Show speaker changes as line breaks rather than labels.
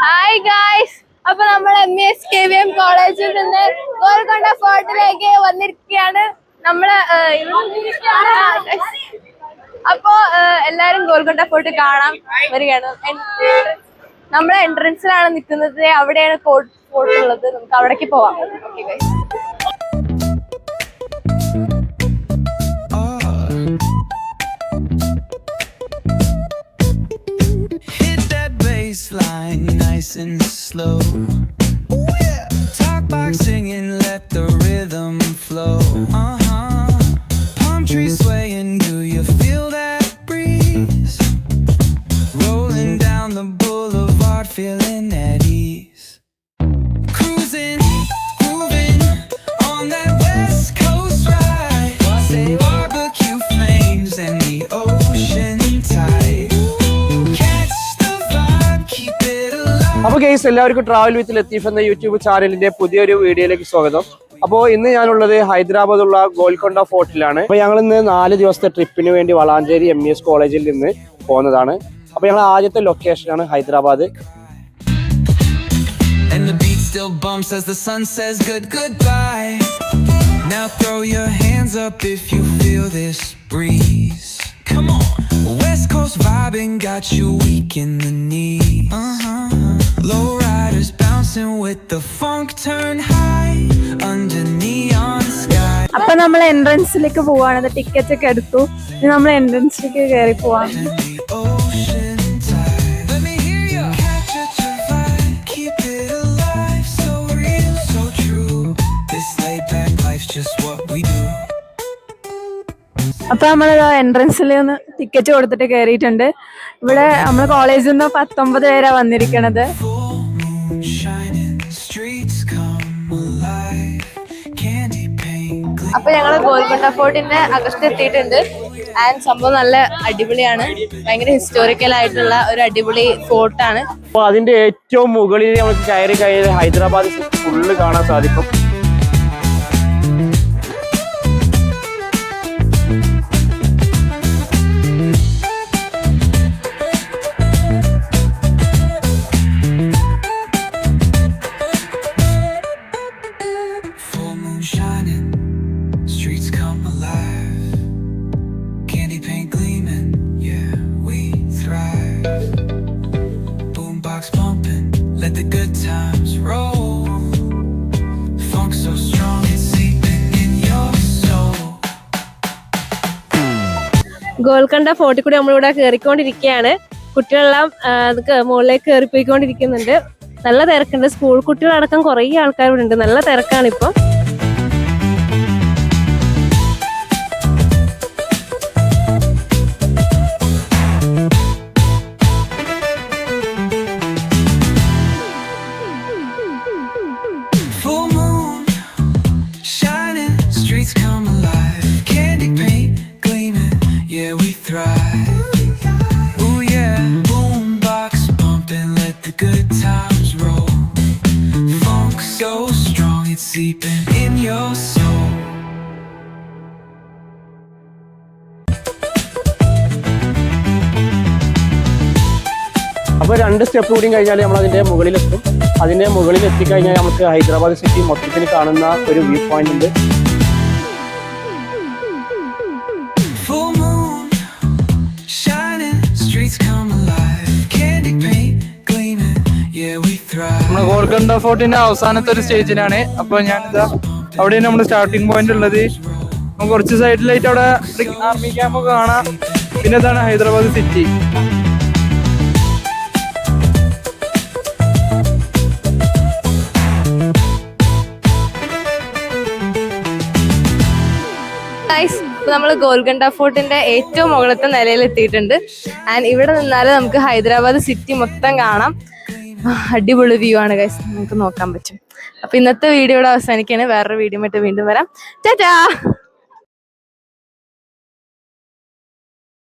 Hi guys അപ്പൊ നമ്മൾ M S K V M കോളേജിൽ നിന്ന് ഗോൽക്കൊണ്ട ഫോർട്ടിലേക്ക് വന്നിരിക്കുകയാണ്. നമ്മൾ അപ്പോ എല്ലാരും ഗോൽക്കൊണ്ട ഫോർട്ട് കാണാൻ വരികയാണ്. നമ്മളെ എൻട്രൻസിലാണ് നിൽക്കുന്നത്. അവിടെയാണ് ഫോർട്ട് ഉള്ളത്. നമുക്ക് അവിടേക്ക് പോവാം. Okay guys
that bass line nice and slow. Ooh, yeah. Talk box singing, let the rhythm flow. Uh huh. Palm trees swaying, do you feel that breeze? Rolling down the boulevard, feeling
കേസ് എല്ലാവർക്കും travel with Latheef എന്ന YouTube ചാനലിന്റെ പുതിയൊരു വീഡിയോയിലേക്ക് സ്വാഗതം അപ്പോൾ ഇന്ന് ഞാനുള്ളത് ഹൈദരാബാദുള്ള ഗോൽക്കൊണ്ട ഫോർട്ടിലാണ് അപ്പോൾ ഞങ്ങൾ ഇന്ന് നാല് ദിവസത്തെ ട്രിപ്പിന് വേണ്ടി വളാഞ്ചേരി എം ഇ എസ് കോളേജിൽ നിന്ന് പോകുന്നതാണ് അപ്പോൾ ഞങ്ങൾ ആദ്യത്തെ ലൊക്കേഷനാണ് Hyderabad.
Now throw your hands up if you feel this breeze. Come on. West Coast vibing got you weak in the knee. Uh-huh. Low riders bouncing with the funk turn high under neon sky.
അപ്പൊ നമ്മൾ എൻട്രൻസിലേക്ക് പോവാണ് ticket ഒക്കെ എടുത്തു ഇനി നമ്മൾ എൻട്രൻസിലേക്ക് കയറി പോവാം
And the ocean tide. Let me hear you. Catch it, vibe. Keep it alive. So real, so true. This laid back life's just what we do.
അപ്പൊ നമ്മൾ എൻട്രൻസിൽ ഒന്ന് ടിക്കറ്റ് കൊടുത്തിട്ട് കയറിയിട്ടുണ്ട് ഇവിടെ നമ്മൾ കോളേജിൽ നിന്ന് പത്തൊമ്പത് പേരാ വന്നിരിക്കണത് അപ്പൊ ഞങ്ങൾ ഗോൽക്കൊണ്ട ഫോർട്ടിന്റെ അകത്ത് എത്തിയിട്ടുണ്ട്. ആൻഡ് സംഭവം നല്ല അടിപൊളിയാണ്. ഭയങ്കര ഹിസ്റ്റോറിക്കൽ ആയിട്ടുള്ള ഒരു അടിപൊളി ഫോർട്ടാണ്.
അപ്പൊ അതിന്റെ ഏറ്റവും മുകളിൽ നമുക്ക് കയറി കഴിഞ്ഞാൽ ഹൈദരാബാദ് ഫുള്ള് കാണാൻ സാധിക്കും.
ഗോൽക്കൊണ്ട ഫോർട്ടിൽ കൂടി നമ്മളിവിടെ കയറിക്കൊണ്ടിരിക്കുകയാണ് കുട്ടികളെല്ലാം മുകളിലേക്ക് കയറിപ്പോയിക്കൊണ്ടിരിക്കുന്നുണ്ട് നല്ല തിരക്കുണ്ട്. സ്കൂൾ കുട്ടികളടക്കം കുറേ ആൾക്കാർ ഇവിടെ ഉണ്ട് നല്ല തിരക്കാണ് ഇപ്പം
so strong, it's seeping in your soul.
അപ്പോൾ രണ്ട് സ്റ്റെപ്പ് കൂടി കഴിഞ്ഞാൽ നമ്മൾ അതിന്റെ മുകളിലെത്തും അതിന്റെ മുകളിൽ എത്തിക്കഴിഞ്ഞാൽ നമുക്ക് ഹൈദരാബാദ് സിറ്റി മൊത്തത്തിൽ കാണുന്ന ഒരു വ്യൂ പോയിന്റ് ഉണ്ട്
നമ്മുടെ ഫോർട്ടിന്റെ അവസാനത്തെ ഒരു സ്റ്റേജിലാണ് അപ്പൊ ഞാനിതാ അവിടെ നമ്മുടെ സ്റ്റാർട്ടിംഗ് പോയിന്റ് ഉള്ളത്. കുറച്ച് സൈഡിലായിട്ട് അവിടെ ആർമി ക്യാമ്പ് കാണാം. പിന്നെ ഇതാണ് ഹൈദരാബാദ് സിറ്റി
നമ്മൾ ഗോൽഗണ്ട ഫോർട്ടിന്റെ ഏറ്റവും മുകളിലത്തെ നിലയിൽ എത്തിയിട്ടുണ്ട് ആൻഡ് ഇവിടെ നിന്നാൽ നമുക്ക് ഹൈദരാബാദ് സിറ്റി മൊത്തം കാണാം. അടിപൊളി വ്യൂ ആണ് ഗൈസ് നിങ്ങൾക്ക് നോക്കാൻ പറ്റും. അപ്പൊ ഇന്നത്തെ വീഡിയോയുടെ അവസാനിക്കാണ് വേറൊരു വീഡിയോ ആയിട്ട് വീണ്ടും വരാം. ടാറ്റാ!